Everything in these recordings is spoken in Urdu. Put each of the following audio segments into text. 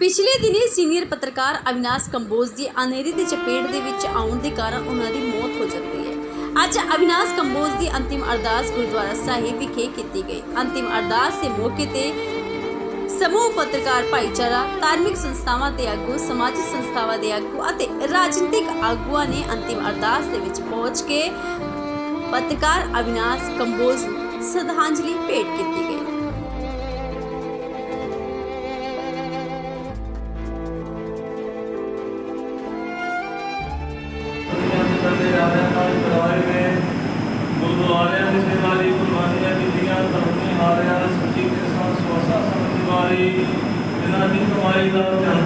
ਪਿਛਲੇ ਦਿਨੀ ਸੀਨੀਅਰ ਪੱਤਰਕਾਰ ਅਵਿਨਾਸ਼ ਕੰਬੋਜ ਦੀ ਅਨੇਰੀ ਦੀ ਚਪੇਟ ਦੇ ਵਿੱਚ ਆਉਣ ਦੇ ਕਾਰਨ ਉਹਨਾਂ ਦੀ ਮੌਤ ਹੋ ਜਾਂਦੀ ਹੈ। ਅੱਜ ਅਵਿਨਾਸ਼ ਕੰਬੋਜ ਦੀ ਅੰਤਿਮ ਅਰਦਾਸ ਗੁਰਦੁਆਰਾ ਸਾਹਿਬ ਵਿਖੇ ਕੀਤੀ ਗਈ। ਅੰਤਿਮ ਅਰਦਾਸ ਦੇ ਮੌਕੇ ਤੇ ਸਮੂਹ ਪੱਤਰਕਾਰ ਭਾਈਚਾਰਾ, ਧਾਰਮਿਕ ਸੰਸਥਾਵਾਂ ਦੇ ਆਗੂ, ਸਮਾਜਿਕ ਸੰਸਥਾਵਾਂ ਦੇ ਆਗੂ ਅਤੇ ਰਾਜਨੀਤਿਕ ਆਗੂਆਂ ਨੇ ਅੰਤਿਮ ਅਰਦਾਸ ਦੇ ਵਿੱਚ ਪਹੁੰਚ ਕੇ ਪੱਤਰਕਾਰ ਅਵਿਨਾਸ਼ ਕੰਬੋਜ ਸ਼ਰਧਾਂਜਲੀ ਭੇਟ ਕੀਤੀ ਗਈ। ਗੁਰਦੁਆਰਿਆਂ ਦੀ ਸੇਵਾ ਕੁਰਬਾਨੀਆਂ ਦਿੱਤੀਆਂ ਧਰਮੀ ਹਾਰਿਆ ਸੱਚੀ ਕੇ ਸਾਥ ਸਵਾਸਾ ਸਮਝੀ ਵਾਰੀ ਜਿਨ੍ਹਾਂ ਦੀ ਕਮਾਈ ਦਾ ਧਿਆਨ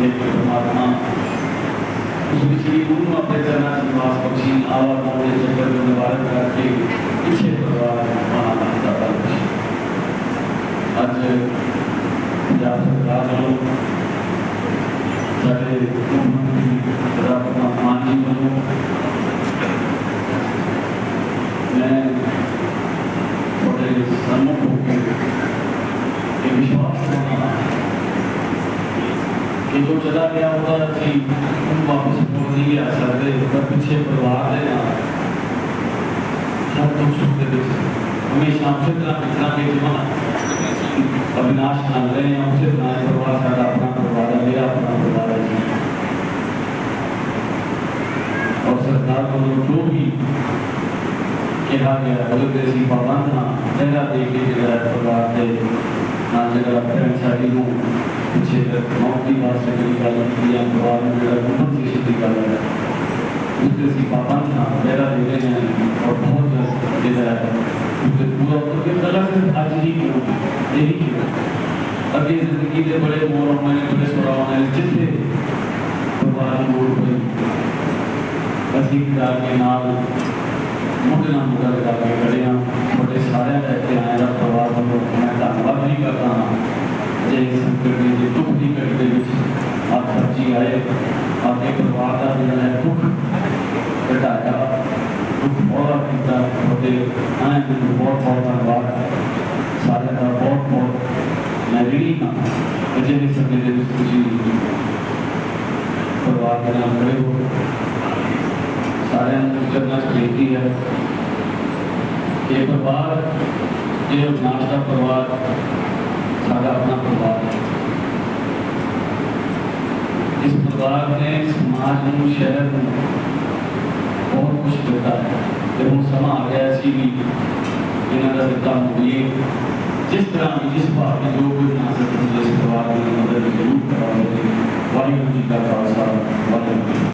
ہے کہ میں جی میں کہ جو چلا گیا ہوتا تھی ان واپس موڑنے کی سکتے اور پیچھے پروار لینا سب تم سنتے تھے ہمیں شام سے اتنا اتنا بے جمع ابناش نہ لے ہیں، ہم سے اتنا ہے پروار سارا اپنا پروار ہے، میرا اپنا پروار ہے۔ اور سرکار کو جو جو بھی کہا گیا بلکہ سی پابند نہ چہرہ دیکھ کے جو ہے پروار ہے نازل انصاری ہوں کچھ موت کی بات سے کبھی تعلق کیا بعد میں میرا گنت سے شدید کر رہا ہے اس کے سی پاپا تھا میرا میرے ہیں اور بہت دیتا ہے اس سے پورا تو کس طرح سے آج ہی کیوں یہی کیوں اب یہ زندگی کے بڑے مور ہونے بڑے سراؤ ہیں جتنے پروار موڑ ہوئی عظیم دار کے نال مجھے نام مقرر کر کے کھڑے ہیں بڑے سارے رہتے ہیں۔ جیسے کر دیجیے دکھ نہیں کر دیجیے آپ سبزی آئے، آپ نے پروار کا جو ہے، دکھ کٹایا۔ دکھ بہت پیتا ہوتے آئے دن بہت بہت دھنواد سارے کا بہت بہت۔ میں ریڑھی کا مجھے نہیں سمجھے دے خوشی پروار کے نام کھڑے ہو۔ سارے اندر چلنا کھیتی ہے۔ یہ پروار یہ نام کا پروار ہمارا اپنا پروار ہے۔ اس پروار نے سماج میں، شہر میں بہت کچھ دیتا ہے۔ جب وہ سما آ گیا ایسی بھی بنا دیتا ہوں جس طرح بھی، جس بات میں جو کوئی نہ سکتے اس پروار نے مدد ضرور کرا ہوگی واحد جی کا خاصہ